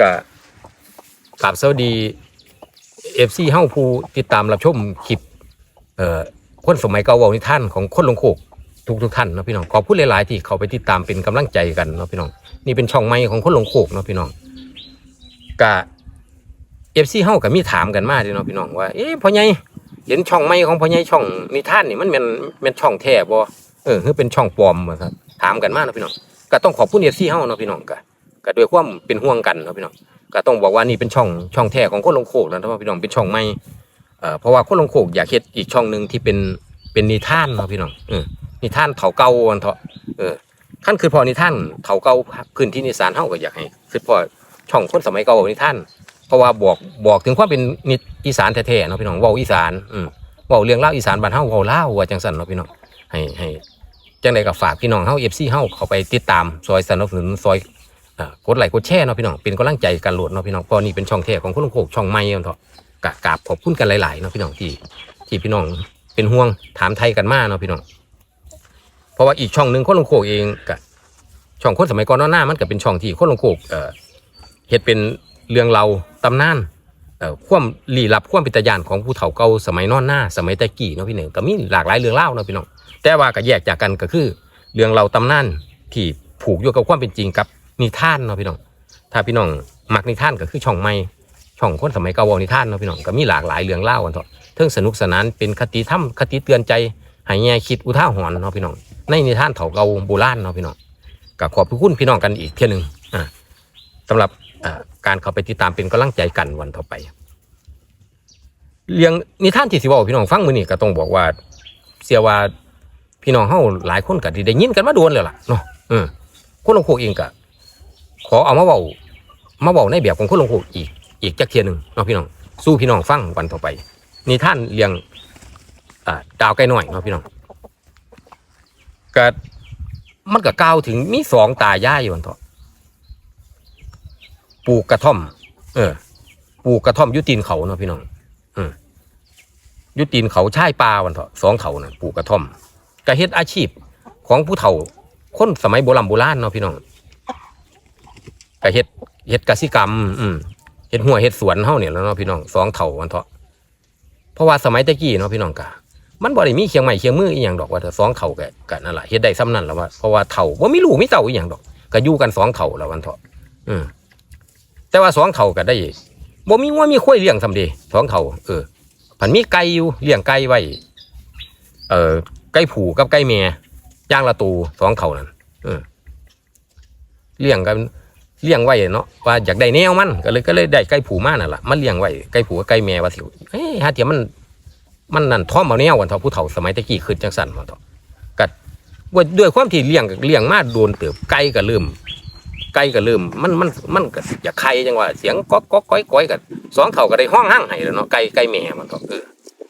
ก็กราบสวัสดีเอฟซีเฮ้าผู้ติดตามรับชมคลิปเอ่อคนสมัยเก่าเวานิท่านของคนลงโคกทุกทุกท่านเนาะพี่น้องขอบคุณหลาย ๆ ที่เขาไปติดตามเป็นกำลังใจกันเนาะพี่น้องนี่เป็นช่องใหม่ของคนลงโคกเนาะพี่น้องกะเอฟซีเฮ้าก็มีถามกันมาเด้เนาะพี่น้องว่าเอ๊ะพ่อใหญ่เห็นช่องใหม่ของพ่อใหญ่ช่องนิท่านนี่มันเป็นเป็นช่องแท้บ่เออหรือเป็นช่องปลอมบ่ครับถามกันมาเนาะพี่น้องก็ต้องขอบคุณเอฟซีเฮ้าเนาะพี่น้องก็ ก็ด้วยความเป็นห่วงกันเนาะพี่น้องก็ต้องบอกว่านี่เป็นช่องช่องแท้ของคนลงโขกนะท่านพี่น้องเป็นช่องใหม่เอ่อเพราะว่าคนลงโขกอยากเฮ็ดอีกช่องหนึ่งที่เป็นเป็นนิทานเนาะพี่น้องเออนิทานเถาเก่าวันเถาะเออขั้นคือพอนิทานเถาเก่าพื้นที่นิสานเฮาก็อยากให้คือพอช่องคนสมัยเก่านิทานเพราะว่าบอกบอกถึงความเป็นนิอีสานแท้ๆเนาะพี่น้องเว้าอีสานอืมเว้าเรื่องเล่าอีสานบ้านเฮาเว้าลาว่าจังซั่นเนาะพี่น้องให้ให้จังไดก็ฝากพี่น้องเฮา FC เฮาเข้าไปติดตามซอยสนับสนุนซอย กดไลค์กดแชร์เนาะพี่น้องเป็นกำลังใจกันโหลดเนาะพี่น้องเพราะนี่เป็นช่องแท้ของคุณลุงโขกช่องใหม่เนาะกะกราบขอบคุณกันหลายๆเนาะพี่น้องที่ที่พี่น้องเป็นห่วงถามไทยกันมาเนาะพี่น้องเพราะว่าอีกช่องหนึ่งคนลุงโขกเองกะช่องคนสมัยก่อนหน้ามันก็เป็นช่องที่คนลุงโขกเอ่อเฮ็ดเป็นเรื่องเราตำนานเอ่อความลี้ลับความปิตยานของผู้เฒ่าเก่าสมัยนอนหน้า สมัยตะกี้เนาะพี่หนึ่งก็มีหลากหลายเรื่องเล่าเนาะพี่น้องแต่ว่าก็แยกจากกันก็คือ เรื่องเราตำนานที่ผูกอยู่กับความเป็นจริงกับ นิทานเนาะพี่น้อง ถ้าพี่น้องมักนิทานก็คือช่องใหม่ช่องคนสมัยเก่าว้านิทานเนาะพี่น้องก็มีหลากหลายเรื่องเล่ากันเถอะเทิงสนุกสนานเป็นคติธรรมคติเตือนใจให้แง่คิดอุท่าหรณ์เนาะพี่น้อง ในนิทานเถาเก่าโบราณเนาะพี่น้องก็ขอบพระคุณพี่น้องกันอีกเที่ยหนึ่งอ่าสำหรับอ่าการเข้าไปติดตามเป็นกำลังใจกันวันต่อไป เรื่องนิทานที่สิเว้าพี่น้องฟังมือนี้ก็ต้องบอกว่าเสียว่าพี่น้องเฮาหลายคนก็ได้ยินกันมาโดนแล้วล่ะเนาะเออคนลงโคกเองก็ ขอเอามาเบามาเบาในแบบของคนหลวงปู่อีก อีกจักเทียหนึ่งเนาะพี่น้อง สู้พี่น้องฟังวันต่อไปนี่ท่านเลี้ยงดาวไก่น้อยเนาะพี่น้องก็มันก็กล่าวถึงมีสองตายายอยู่วันต่อปลูกกระท่อม เออปลูกกระท่อมยุตีนเขาเนาะพี่น้องอืมอยุตีนเขาชายปลาวันเถาะสองเขาน่ะปลูกกระท่อมก็เฮ็ดอาชีพของผู้เฒ่าคนสมัยโบราณโบราณเนาะพี่น้อง ก็เฮ็ดเฮ็ดกสิกรรม อืมเฮ็ดหัวเฮ็ดสวนเฮาเนี่ยแล้วเนาะพี่น้องสองเท่าวันเถาะเพราะว่าสมัยตะกี้เนาะพี่น้องกะมันบ่ได้มีเคียงไม้เคียงมืออีหยังดอกว่าแต่สองเท่าก็ก็นั่นแหละเฮ็ดได้ซ้ำนั่นแล้วว่าเพราะว่าเท่าบ่มีลูกมีเต้าอีหยังดอกก็อยู่กันสองเท่าแล้ววันเถาะอืมแต่ว่าสองเท่าก็ได้บ่มีงัวมีควายเลี้ยงซำเดสองเท่าเออผันมีไก่อยู่เลี้ยงไก่ไว้เออไก่ผูกับไก่แม่ย่างละตูสองเท่านั่นเออเลี้ยงกัน เลี้ยงไว้เนาะว่าอยากได้แนวมันก็เลยก็เลยได้ไก่ผูมานั่นแหละมันเลี้ยงไว้ไก่ผูกับไก่แม่ว่าสิเฮ้ยฮะเทียมันมันนั่นท่อมเอาแนววันเถาผู้เฒ่าสมัยตะกี้ขึ้นจังสันวันเถากัดว่าด้วยความที่เลี้ยงเลี้ยงมาโดนเติบไก่ก็เริ่มไก่ก็เริ่มมันมันมันก็อยากไข่จังว่าเสียงก๊อกก๊อกก้อยก้อยกันสองเฒ่าก็ได้ห้องห้างให้แล้วเนาะไก่ไก่แม่มันเถาเออ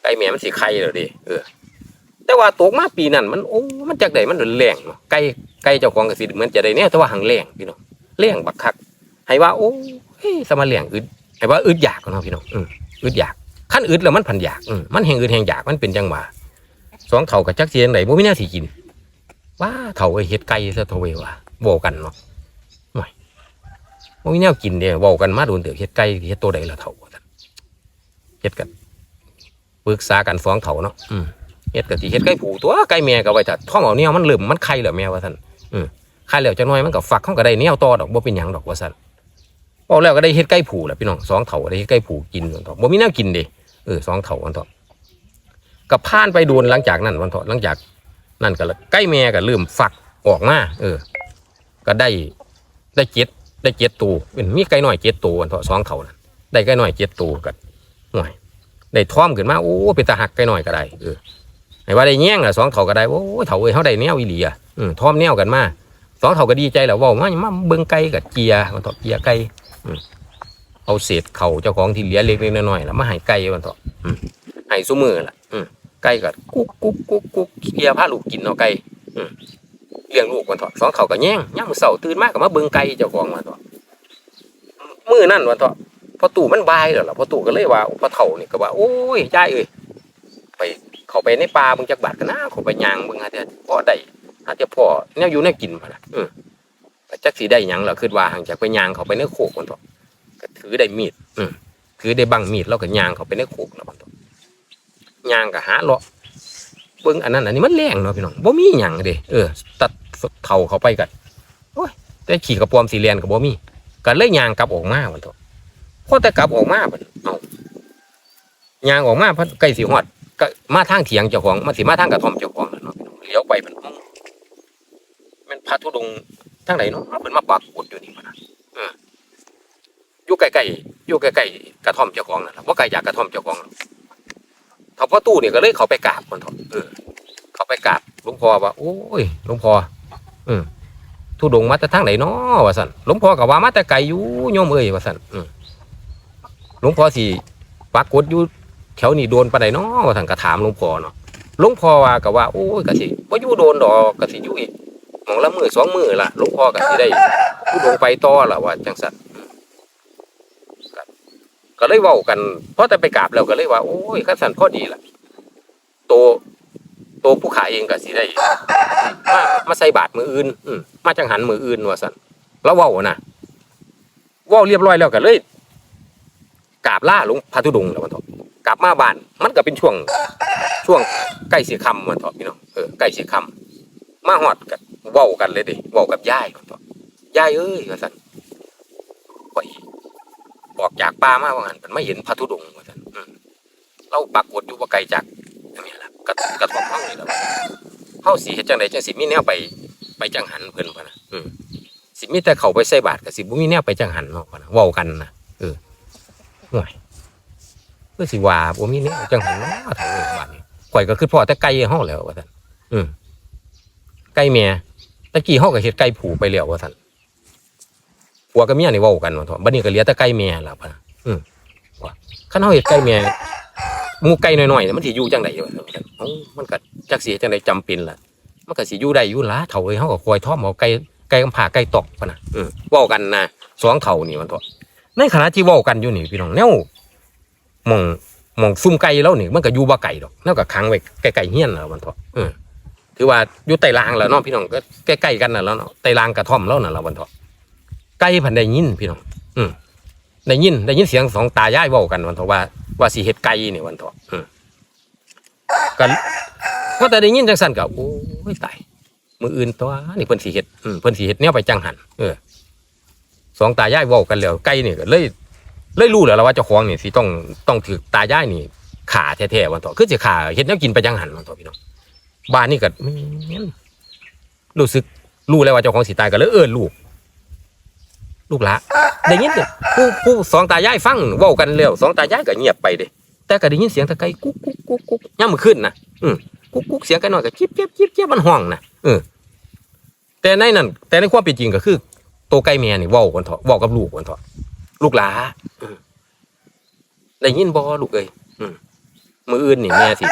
ไก่แม่มันสิไข่แล้วเดิเออแต่ว่าตกมาปีนั้นมันโอ้มันจากใดมันแรงเนาะไก่ไก่เจ้าของก็สิเหมือนจะได้เนี่ยแต่ว่าหังแรงพี่น้อง เลี้ยงบักคักให้ว่าโอ้เฮ้ยสมาเลี้ยงอึดให้ว่าอึดอยากเนาะพี่น้องอืมอึดอยากขั้นอึดแล้วมันพันอยากอืมมันแหงอึดแหงอยากมันเป็นจังหวะสองเถ่ากับจักเสียงไหนบ่มีแน่สิกินว่าเถ่าไอเฮ็ดไก่ซะทาเวว่าเว้ากันเนาะหน่อยบ่มีแนวกินเด้เว้ากันมาโดนเตือเฮ็ดไก่เฮ็ดตัวใดละเถ่าเฮ็ดกันปรึกษากันสองเถ่าเนาะอืมเฮ็ดก็สิเฮ็ดไก่ผูตัวไก่แม่ก็ไว้ถ้าท้องเอาแนวมันเริ่มมันไข่แล้วแม่ว่าซั่นอืม ค่าแล้วจังน้อยมันก็ฝักเขาก็ได้แนวต่อดอกบ่เป็นหยังดอกว่าซั่นบอกแล้วก็ได้เฮ็ดไก่ผูแหละพี่น้องสองเถาได้เฮ็ดไก่ผูกินวันต่อบ่มีแนวกินเด้เออสองเถาวันต่อก็ผ่านไปโดนหลังจากนั้นวันต่อหลังจากนั่นก็แล้แม่ก็เริ่มฝักออกมาเออ ก็ได้ได้เจ็ดได้เจ็ดตัวเป็นมีไก่น้อยเจ็ดตัววันต่อสองเถานั้นได้ไก่น้อยเจ็ดตัวกันหน่อยได้ท่อมขึ้นมาโอ้เป็นตาหักไก่น้อยก็ได้เออให้ว่าได้แย่งอะสองเถาก็ได้โอ้เถาเอ้ยเฮาได้แนวอีหลีอะอืมท่อมแนวกันมา สองเท่าก็ดีใจแล้วว่ามามาเบิ่งไก่กับเจียมันต่อเจียไก่เอาเศษเข่าเจ้าของที่เหลือเล็กๆน้อยๆแล้วมาให้ไก่มันต่ออืมให้ซุมือล่ะอืไก่ก็กุ๊กกุ๊กกุ๊กกุ๊กเลียพาลูกกินเนาะไก่เลี้ยงลูกมันต่อสองเท่าก็แย่งย่ามมื้อเสาตื่นมาก็มาเบิ่งไก่เจ้าของมันต่อมือนั่นมันต่อพอตู่มันบายแล้วล่ะพอตู่ก็เลยว่าพอเฒ่านี่ก็ว่าโอ้ยยายเอ้ยไปเขาไปในป่ามึงจักบาทกันนะเขาไปย่างมึงหาแต่พอได้ อาจจะพ่อแนวอยู่แนวกินมาละออแต่จักสีได้หยังล่ะคือว่าห่างจากไปยางเขาไปเนื้อโคกมันเถอะก็ถือได้มีด อืมถือได้บังมีดแล้วก็ยางเขาไปในโขกแล้วมันตัวยางก็หาเลาะเบิ่งอันนั้นอันนี้มันแรงเนาะพี่น้องบ่มีหยังเด้เออ ตัดเท่าเขาไปกันโอ้ยแต่ขี่กระปอมสีเรียนก็บ่มีก็เลยยางกลับออกมามันตัวพอแต่กลับออกมาบัดเอ้ายางออกมาเพันใกล้สิฮอดก็มาทางเถียงเจ้าของมาสิมาทางกระท่อมเจ้าของเนาะพี่น้องเลี้ยวไปมัน พระธุดงค์ทางไหนเนาะเพิ่นมาปรากฏอยู่นี่พุ่นน่ะอยู่ใกล้ๆอยู่ใกล้ๆกระท่อมเจ้าของนั่นแหละว่าไกลจากกระท่อมเจ้าของหรอกเขาพ่อตู้เนี่ยก็เลยเขาไปกราบคนเถอะเออ เขาไปกราบหลวงพ่อว่า โอ้ยหลวงพ่ออืมทุดงค์มาแต่ทางไหนเนาะว่าสันหลวงพ่อก็ว่ามาแต่ไกลอยู่โยมเอ้ยว่าสันอืมหลวงพ่อสิปรากฏอยู่แถวนี้โดนปานใดเนาะว่าสันก็ถามหลวงพ่อเนาะหลวงพ่อว่าก็ว่าโอ้ยก็สิบ่อยู่โดนดอกก็สิอยู่อีก มองละมือสองมือล่ะลวงพ่อก็สิได้ทุดงไปต่อล่ะว่าจังสันก็เลยเว้ากันเพราะแต่ไปกราบแล้วก็เลยว่าโอ้ยขันสันพอดีล่ะโตโตผู้ขายเองก็สิได้มามาใส่บาทมืออื่นอืมาจังหันมืออื่นว่าสันแล้วเว้านะเว้าเรียบร้อยแล้วก็เลยกราบล่าลวงพระธุดงแล้วมันเถอะกลับมาบ้าน มันก็เป็นช่วงช่วงใกล้สีคำมันเถอะพี่น้องเออใกล้สีคำมาหอดกัน เว้ากันเลยดิเว้ากับยายมันเถอะยายเอ้ยว่าสันข่อยบอกจากป่ามาว่างั้นมันไม่เห็นพระธุดงค์ว่าซั่นเราปรากฏอยู่ว่าไกลจากนนี้แหละกระกระท่อมเฮานี่แหละว่าเฮาสิเฮ็ดจังไดจังสิมีแนวไป ไปจังหันเพิ่นพะนะอืมสิมีแต่เขาไปใส่บาตรก็สิบ่มีแนวไปจังหันเนาะพะนะเว้ากันนะเออห่วยเพื่อสิว่าบ่มีแนวจังหันเนาะทางนี้บานนี้ข่อยก็คือพ่อแต่ไก่เฮาแล้วว่าซั่นอืมไก่แม่ตะกี้เฮาก็เฮ็ดไก่ผูไปแล้วว่าซั่นผัวกับเมียนี่เว้ากันว่าเถอะบัดนี้ก็เหลือแต่ไก่แม่ล้วพะนะอืมว่าคันเฮาเฮ็ดไก่แม่หมูไก่น้อยๆนี่ยมันสิอยู่จังได๋วะเอ้ามันก็จักสิจังได๋จำเป็นล่ะมันก็สิอยู่ได้อยู่ล่ะเฒ่าเอ้ยเฮาก็คอยท่อมเอาไก่ไก่กำผาไก่ตอกพะนะอืมเว้ากันนะสองเฒ่านี่มันเถอะในขณะที่เว้ากันอยู่นี่พี่น้องแนวมองมองซุ่มไก่แล้วนี่มันก็อยู่บ่ไก่ดอกแนวก็ขังไว้ใกล้ๆเฮียนแล้วมันเถอะเออ ถือว่าอยู่ใต้รางแล้วเนาะพี่น้องก็ใกล้ๆกันน่ะแล้วเนาะใต้รางกระท่อมแล้วน่ะแล้วมันเถอะไก่พันได้ยินพี่น้อง อืมได้ยินได้ยินเสียงสองตายายเว้ากันวันเถอว่าว่าสิเฮ็ดไก่นี่วันเถอะอืมกันพอแต่ได้ยินจังซั่นก็โอ้ยตายมืออื่นตัวนี่เพิ่นสิเฮ็ดอืมเพิ่นสิเฮ็ดแนวไปจังหันเออสองตายายเว้ากันแล้วไก่นี่ก็เลยเลยรู้แล้วว่าเจ้าของนี่สิต้องต้องถือตายายนี่ขาแท้ๆวันเถอคือสิขาเฮ็ดแนวกินไปจังหันวันเถอพี่น้อง บ้านนี่ก็แม่นรู้สึกรู้แล้วว่าเจ้าของสิตายก็เลยเอิ้นลูก ลูกหละได้ยินเนี่ยผู้ผู้สองตายายฟังเว้ากันแล้วสองตายายก็เงียบไปเด้แต่ก็ได้ยินเสียงตะไคร้กุ๊กกุ๊กกุ๊กกุ๊กย่ามมื้อคืนนะอืมกุ๊กกุ๊กเสียงกันหน่อยก็จิบจิบจิบจิบมันห้องนะเออแต่ในนั้นแต่ในความเป็นจริงก็คือตัวไก่แม่นี่เว้ากันเถอะเว้ากับลูกกันเถอะลูกหลาได้ยินบ่ลูกเอ้ยอืมมื้ออื่นนี่แม่สิ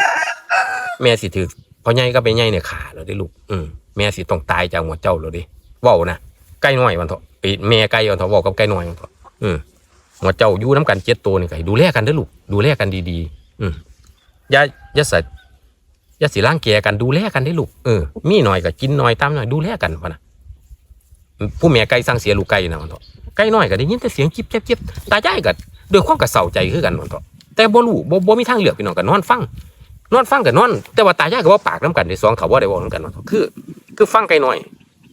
แม่สิถือ พอใหญ่ก็ไปใหญ่เนี่ยขาแล้วเด้ลูกอืมแม่สิต้องตายจากหัวเจ้าแล้วเด้เว้านะไก่น้อยวันเถอะไอ้แม่ไก่วันเถอะว้ากับไก่น้อยวันเถอะอืมหัวเจ้าอยู่น้ำกันเจ็ดตัวนี่ก็ให้ดูแลกันเด้ลูกดูแลกันดีๆอืมอย่าอย่าใส่อย่าสิร่างแกกันดูแลกันได้ลูกเออมีหน่อยก็กินหน่อยตามหน่อยดูแลกันพะนะผู้แม่ไก่สั่งเสียลูกไก่นะวันเถอะไก่น้อยก็ได้ยินแต่เสียงจิบเจ็บเจ็บตายายก็ด้วยความกระเศร้าใจคือกันวันเถอะแต่บ่รู้บ่บ่มีทางเลือกพี่น้องก็นอนฟัง นอนฟังกับนอน แต่ว่าตายายก็บ่าปากน้ำกันในสองเขาบ่าได้บอกน้ำกันว่าคือ คือฟังไกลหน่อย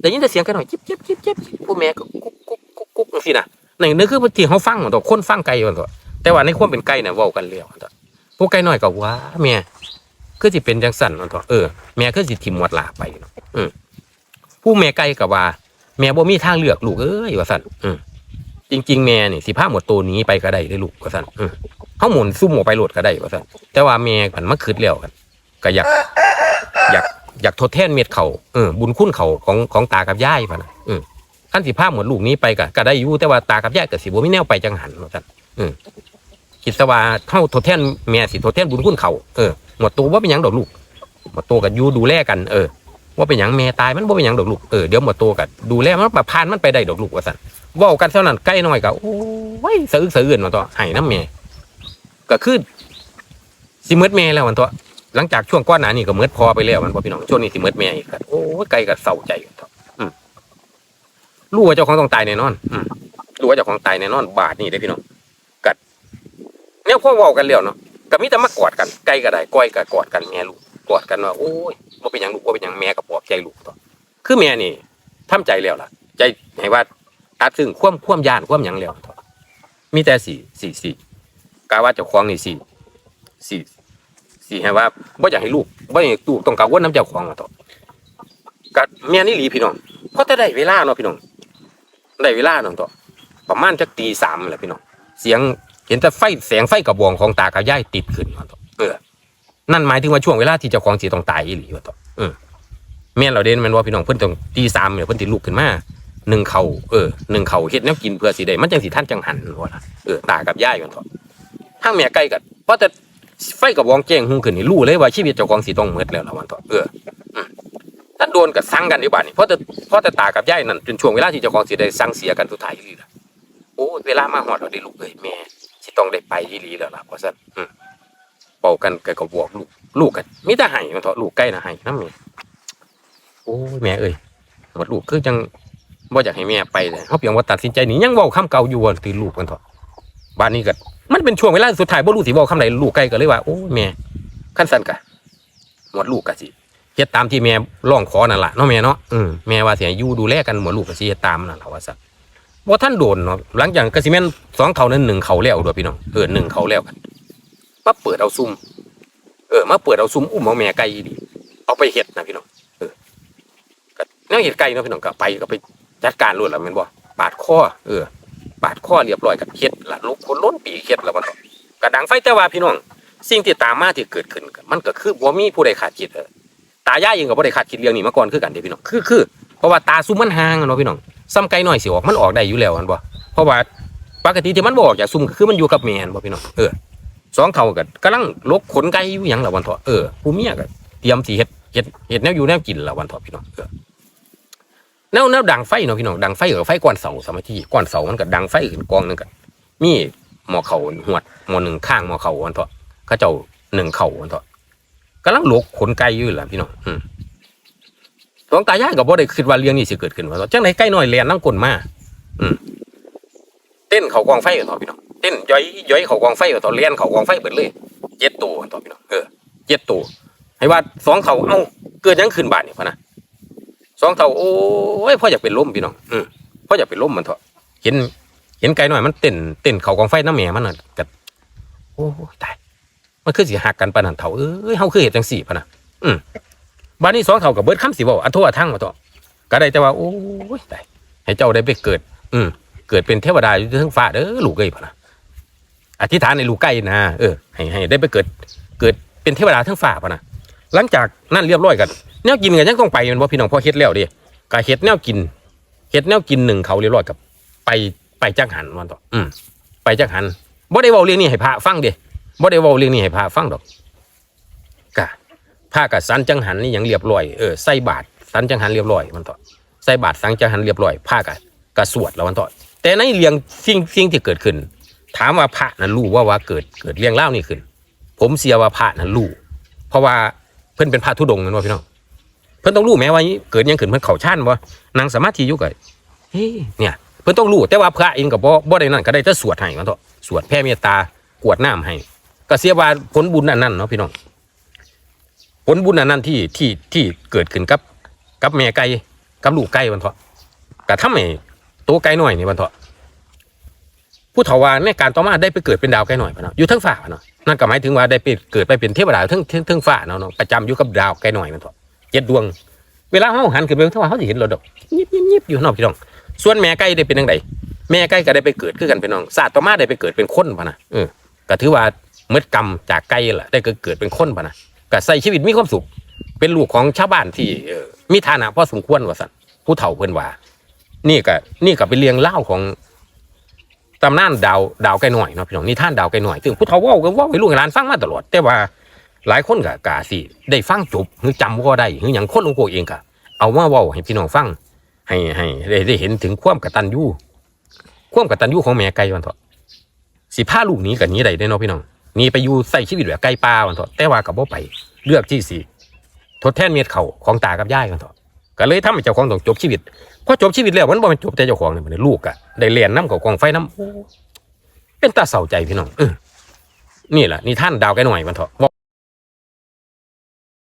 ได้ยินแต่เสียงไกลหน่อยจิบจิบจิบจิบผู้แม่ก็กุ๊กกุ๊กกุ๊กกุ๊กจังซี่นะนั่นนี่คือที่เขาฟังตัวคนฟังไกลมันตัวแต่ว่าในความเป็นไกลเนี่ยว้ากันแล้วตัวพวกไกลหน่อยก็ว่าแม่คือสิเป็นจังสั่นตัวเออแม่คือสิทิมหมดลาไปเนาะอืมผู้แม่ไกลก็ว่า แม่บ่มีทางเลือกลูกเอ้ยว่าสั่นอืม จริง ๆ แม่นี่สิพาหมดตัวนี้ไปก็ได้ได้ลูกว่าสั่นเฮาหมุนซุ่มออกไปโหลดก็ได้ว่าสั่นแต่ว่าแม่มันมาคิดแล้วกันก็อยากอยากอยากทดแทนเม็ดเขาเออบุญคุณเขาของของตากับย่ายพะนะเออขั้นสิภาหมดลูกนี้ไปก็ก็ได้อยู่แต่ว่าตากับย่ายก็สิบ่มีแนวไปจังหันว่าซั่นเออคิดซะว่าเฮาทดแทนแม่สิทดแทนบุญคุณเขาเออหมดตัวว่าเป็นหยังดอกลูกหมดตัวก็อยู่ดูแลกันเออว่าเป็นหยังแม่ตายมันบ่เป็นหยังดอกลูกเออเดี๋ยวหมดตัวก็ดูแลมันแบบผ่านมันไปได้ดอกลูกว่าซั่น เว้ากันเท่านั้นใกล้หน้อยก็โอ้ยสะอึกสะอื้นมาตัวให้น้ำแม่ก็คือสิหมดแม่แล้วมันตัวหลังจากช่วงก้อนหนานี่ก็เมิดพอไปแล้วมันพอพี่น้องช่วงนี้สิมิดแม่อีกครับโอ้ยไกลกับเศร้าใจครับอืมรู้ว่าเจ้าของต้องตายแน่นอนอืมรู้ว่าเจ้าของตายแน่นอน บาทนี่ได้พี่น้องกัดเนี่ยพ่อเว้ากันแล้วเนาะก็มีแต่มากอดกันไก่ก็ได้ก้อยก็กอดกันแม่ลูกกอดกันว่าโอ้ยบ่าเป็นหยังลูกบ่เป็นหยังแม่ก็ปลอบใจลูกต่อคือแม่นี่ทำใจแล้วล่ะ ใจให้ว่า ตัดซึ่งความความยานความหยังแล้วมีแต่สี่สี่สี่กาว่าเจ้าของนี่สี่สี่สี่ให้ว่าบ่อยากให้ลูกบ่อยากให้ลูกต้องกังวลน้ำเจ้าของอะต่อก็แม่นี่หลีพี่น้องเพราะแต่ได้เวลาเนาะพี่น้องได้เวลาเนาะต่อประมาณจักตีสามแหละพี่น้องเสียงเห็นแต่ไฟแสงไฟกระบองของตากับยายติดขึ้นมาต่อเออนั่นหมายถึงว่าช่วงเวลาที่เจ้าของสิต้องตายอีหลีว่าต่อเออแม่เราเด่นแม่นว่าพี่น้องเพิ่นต้องตีสามเนี่ยเพิ่นสิลุกขึ้นมา หนึ่งเขาเออหนึ่งเขาเฮ็ดแนวกินเพื่อสิได้มันจังสิท่านจังหันว่าล่ะเออตากับยายกันต่อห้างแม่ใกล้กันเพราะแต่ไฟกับวองแจ้งหุ่งขึ้นนี่รู้เลยว่าชีวิตเจ้าของสิต้องหมดแล้วละวันต่อเอออืมถ้าโดนกับสั่งกันดีกว่านี่เพราะแต่เพราะแต่ตากับยายนั่นจนช่วงเวลาที่เจ้าของสิได้สั่งเสียกันสุดท้ายอีหลีละโอ้เวลามาฮอดเราได้ลูกเอ้ยแม่สิต้องได้ไปอีหลีแล้วล่ะเพราะฉะนั้นอืมเป่ากันกับกบอกลูกลูกกันมีแต่ไห้มาเถอะลูกใกล้นะไห้น้ำแม่โอ้แม่เอ้ยหมดลูกคือจัง บ่อยากให้แม่ไปเลยเขาเพียงว่าตัดสินใจหนี่ยังเว้าคำเก่าอยู่ว่าตีลูกกันเถอะบ้านนี้ก็มันเป็นช่วงเวลาสุดท้ายบ่รู้สิเว้าคำไหนลูกใกล้ก็เลยว่าโอ้แม่ขั้นสั้นกะหมดลูกกะสิเฮ็ดตามที่แม่ร้องขอนั่นล่ะเนาะแม่เนาะอืมแม่ว่าเสิให้อยู่ดูแลกันหมดลูกก็สิเฮ็ดตามนั่นล่ะว่าซั่นบ่ท่านโดนเนาะหลังจากก็สิแม่นสองเขานั้นหนึ่งเขาแล้วด้วยพี่น้องเออหนึ่งเขาแล้วกันมาเปิดเอาซุ่มเออมาเปิดเอาซุ้มอุ้มเอาแม่ไก่ดิเอาไปเห็ดนะพี่น้องเออก็แนวเห็ดไก่เนาะพี่น้องก็ไปก็ไป จัดการรวดแล้วมันบ่ปาดคอเออ ปาดคอเรียบร้อยกับเห็ดละลูกคนล้นปีเห็ดแล้วมันกระดังไฟแต่ว่าพี่น้อง สิ่งที่ตามมาที่เกิดขึ้น มันก็คือบ่มีผู้ใดขาดคิดเออตายายเองก็บ่ได้ขาดคิดเรื่องนี้มาก่อนคือกันเด้พี่น้องคือคือเพราะว่าตาซุ้มมันห่างเนาะพี่น้องซ้ำไก่น้อยสิออกมันออกได้อยู่แล้วมันบ่เพราะว่าปกติที่มันบ่ออกจากซุ้มก็คือมันอยู่กับแม่นบ่พี่น้องเออสองเท่ากันกำลังลกขนไก่อยู่หยังละวันเถาะเออผู้เมียก็เตรียมสีเฮ็ดเฮ็ดเฮ็ดแนวอยู่แนวกินละวันเถาะพี่น้องเออ แนวแนวดังไฟเนาะพี่น้องดังไฟกับไฟก้อนเสาสมัยที่ก้อนเสามันก็ดังไฟขึ้นกองหนึงกันมีหมอเขาหวดหมอหนึ่งข้างหมอเขาวันเถาะเขาเจ้าหนึ่งเข่าวันเถาะกำลังลกขนไก่อยู่ล่ะพี่น้องอืมสองตายายก็บ่ได้คิดว่าเรื่องนี้สิเกิดขึ้นว่าเจังไหนไก่น้อยแล่นน้ำกลนมาอืมเต้นเขากองไฟกันเถาะพี่น้องเต้นย้อยย้อยเขากองไฟเอาต่อเลียนเขากองไฟเบิดเลยเจ็ดตัวต่อพี่น้องเออเจ็ดตัวให้ว่าสองเขาเอ้าเกิดยังขึ้นบาทนี่พะนะ สองเขาโอ้ยพ่ออยากเป็นลมพี่น้องอืมพ่ออยากเป็นลมมันเถอะเห็น เห็นไก่หน่อยมันเต้นเต้นเขากองไฟน้ำแม่มันน่ะกัดโอ้ยตายมันคือสิหักกันปานนันเถาเอ้ยเฮาคือเห็ดจังสี่พะนะอืมบ้านนี้สองเท่ากับเบิดคำสิบอกอันโทอทั้งมาต่อก็ได้แต่ว่า โอ้ยตายให้เจ้าได้ไปเกิด อืมเกิดเป็นเทวดาอยู่ทั้งฟ้าเด้อลูกเอ้ยพะนะอธิษฐานในลูกไก่นะเออให้ให้ได้ไปเกิด เกิดเป็นเทวดาทั้งฝ่าปะนะ หลังจากนั่นเรียบร้อยกันแนวกินกันยังต้องไปมันว่าพี่น้องพ่อเฮ็ดแล้วดิกะเฮ็ดแนวกินเฮ็ดแนวกินหนึ่งเขาเรียบร้อยกับ ไปไปจักหันวันต่ออืมไปจักหันบ่ได้เว้าเรื่องนี้ให้พระฟังเด้บ่ได้เว้าเรื่องนี้ให้พระฟังดอกกะพระกับสันจังหันนี่ยังเรียบร้อยเออใส่บาตรสันจังหันเรียบร้อยมันต่อใส่บาตรสังจังหันเรียบร้อยพระกับกะสวดแล้วมันต่อแต่ในเรื่องสิ่งสิ่งที่เกิดขึ้น ถามว่าพระนั้นรู้ว่าว่าเกิดเกิดเรื่องเล่านี่ขึ้น ผมเสียว่าพระนั้นรู้เพราะว่า เพิ่นเป็นพระธุดงค์นั่นว่าพี่น้องเพิ่นต้องรู้แม้ว่าเกิดยังขึ้นเพิ่นเข่าชันว่นางสมาธิอยู่กับเฮ้ยเนี่ยเพิ่นต้องรู้แต่ว่าพระเองกับบ่บ่ได้นั่นก็ได้แต่สวดให้มันเถอะสวดแผ่เมตตากวดน้ำให้ก็เสียว่าผลบุญอันนั้นเนาะพี่น้องผลบุญอันนั้นที่ที่ที่เกิดขึ้นกับกับแม่ไก่กับลูกไก่มันเถอะก็ทำให้ตัวไก่น้อยนี่มันเถอะผู้เฒ่าว่าในการต่อมาได้ไปเกิดเป็นดาวไกลหน่อยพะเนาะอยู่ทั้งฝ่าพะเนาะ นั่นก็หมายถึงว่าได้ไปเกิดไปเป็นเทวดาทั้งเทั้งเทั้งฝ่าเนาะเนาะประจำอยู่กับดาวไกลหน่อยมันเถอะเจ็ดดวง เวลาเฮาหันขึ้นไปเท่าว่าเฮาสิเห็นเราดอกยิบยิบยิบอยู่นอกพี่น้อง ส่วนแม่ไก่ได้เป็นจังไดแม่ไก่ก็ได้ไปเกิดคือกันพี่น้องศาสตร์ต่อมาได้ไปเกิดเป็นคนพะนะเออก็ถือว่าเมื่อกรรมจากไก่ล่ะได้เกิดเป็นคนพะนะก็ใส่ชีวิตมีความสุข เป็นลูกของชาวบ้านที่มีฐานะพอสมควรว่าซั่นผู้เฒ่าเพิ่นว่า นี่ก็นี่ก็เป็นเรื่องเล่าของ ตำนานดาวดาวไกลหน่อยเนาะพี่น้องนิท่านดาวไกลหน่อยซึ่งผู้เฒ่าว่าก็ว่าให้ลูกให้หลานฟังมาตลอด แต่ว่าหลายคนก็กาสิได้ฟังจบหรือจำว่าได้หรืออย่างคนองโกเองก็เอามาว้าให้พี่น้องฟัง ให้ให้ได้ได้เห็นถึงความกตัญญูความกตัญญูของแม่ไก่วันเถอะสิพาลูกหนี้กับนี้ได้ได้เนาะพี่น้องนี่ไปอยู่ใส่ชีวิตแบบไก่ป่าวันเถอะแต่ว่ากับบ่ไปเลือกที่สิทดแทนเม็ดเขาของตากับย่ายกันเถอะ ก็เลยทำให้เจ้าของต้องจบชีวิตพอจบชีวิตแล้วมันบ่แม่นจบแต่เจ้าของนี่มันลูกอะได้เรียนน้ำกับกองไฟน้ำเป็นตาเศร้าใจพี่น้องเออนี่แหละนี่ท่านดาวแกหน่อยมันเถอะ